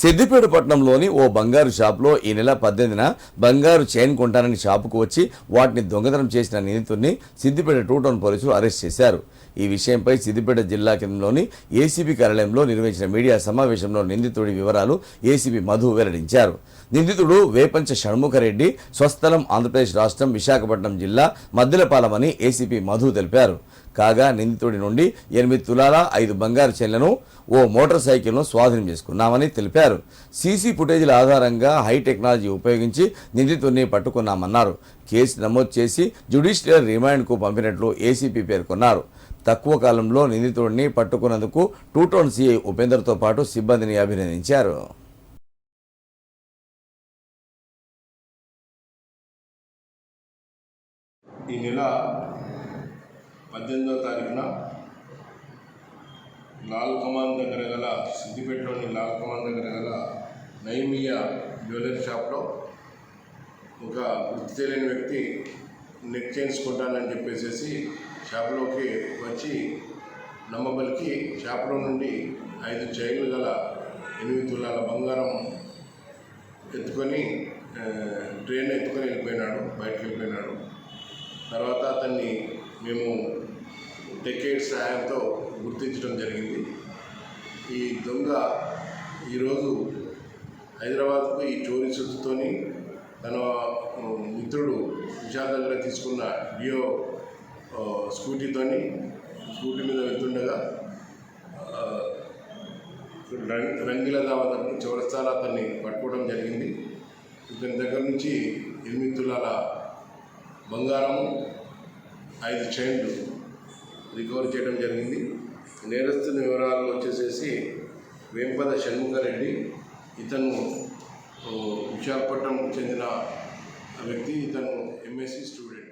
సిద్దిపేట పట్టణంలోని ఓ బంగారు షాపులో ఈ నెల పద్దెనిమిదిన బంగారు చైన్ కొంటానని షాపుకు వచ్చి వాటిని దొంగతనం చేసిన నిందితుడిని సిద్దిపేట టూ టౌన్ పోలీసులు అరెస్ట్ చేశారు. ఈ విషయంపై సిద్దిపేట జిల్లా కేంద్రంలోని ఏసీబీ కార్యాలయంలో నిర్వహించిన మీడియా సమావేశంలో నిందితుడి వివరాలు ఏసీబీ మధు వెల్లడించారు. నిందితుడు వేపంచ షణ్ముఖరెడ్డి స్వస్థలం ఆంధ్రప్రదేశ్ రాష్ట్రం విశాఖపట్నం జిల్లా మద్దెలపాలమని ఏసీపీ మధు తెలిపారు. కాగా నిందితుడి నుండి ఎనిమిది తులాల ఐదు బంగారు చెల్లను ఓ మోటార్ సైకిల్ను స్వాధీనం చేసుకున్నామని తెలిపారు. సీసీ ఫుటేజీల ఆధారంగా హై టెక్నాలజీ ఉపయోగించి నిందితుడిని పట్టుకున్నామన్నారు. కేసు నమోదు చేసి జ్యుడిషియల్ రిమాండ్కు పంపినట్లు ఏసీపీ పేర్కొన్నారు. తక్కువ కాలంలో నిందితుడిని పట్టుకున్నందుకు టూ టౌన్ సీఐ ఉపేందర్తో పాటు సిబ్బందిని అభినందించారు. ఈ నెల పద్దెనిమిదవ తారీఖున లాల్ కమాన్ దగ్గర గల సిద్దిపేటలోని లాల్ కమాన్ దగ్గర గల నైమియా జ్యువెలరీ షాప్లో ఒక గుర్తు తెలియని వ్యక్తి నెక్ చేయించుకుంటానని చెప్పేసి షాప్లోకి వచ్చి నమ్మబలికి షాప్లో నుండి ఐదు చైన్లు గల ఎనిమిది తులాల బంగారం ఎత్తుకొని ట్రైన్ ఎత్తుకొని వెళ్ళిపోయినాడు బయటకు వెళ్ళిపోయినాడు. తర్వాత అతన్ని మేము టెకేట్ సహాయంతో గుర్తించడం జరిగింది. ఈ దొంగ ఈరోజు హైదరాబాద్కు ఈ చోరీ సుత్తుతోని తన మిత్రుడు విశాల్ దగ్గర తీసుకున్న డియో స్కూటీతోని స్కూటీ మీద వెళ్తుండగా ఆ, రంగ్ రంగిల దావతకు చౌరస్తాల అతన్ని పట్టుకోవడం జరిగింది. ఇతని దగ్గర నుంచి ఎనిమిది తులాల బంగారము ఐదు చైన్లు రికవర్ చేయడం జరిగింది. నేరస్తుని వివరాలు వచ్చేసేసి వేంపద షణ్ముఖరెడ్డి ఇతను విశాఖపట్నంకు చెందిన వ్యక్తి ఇతను ఎంఎస్సి స్టూడెంట్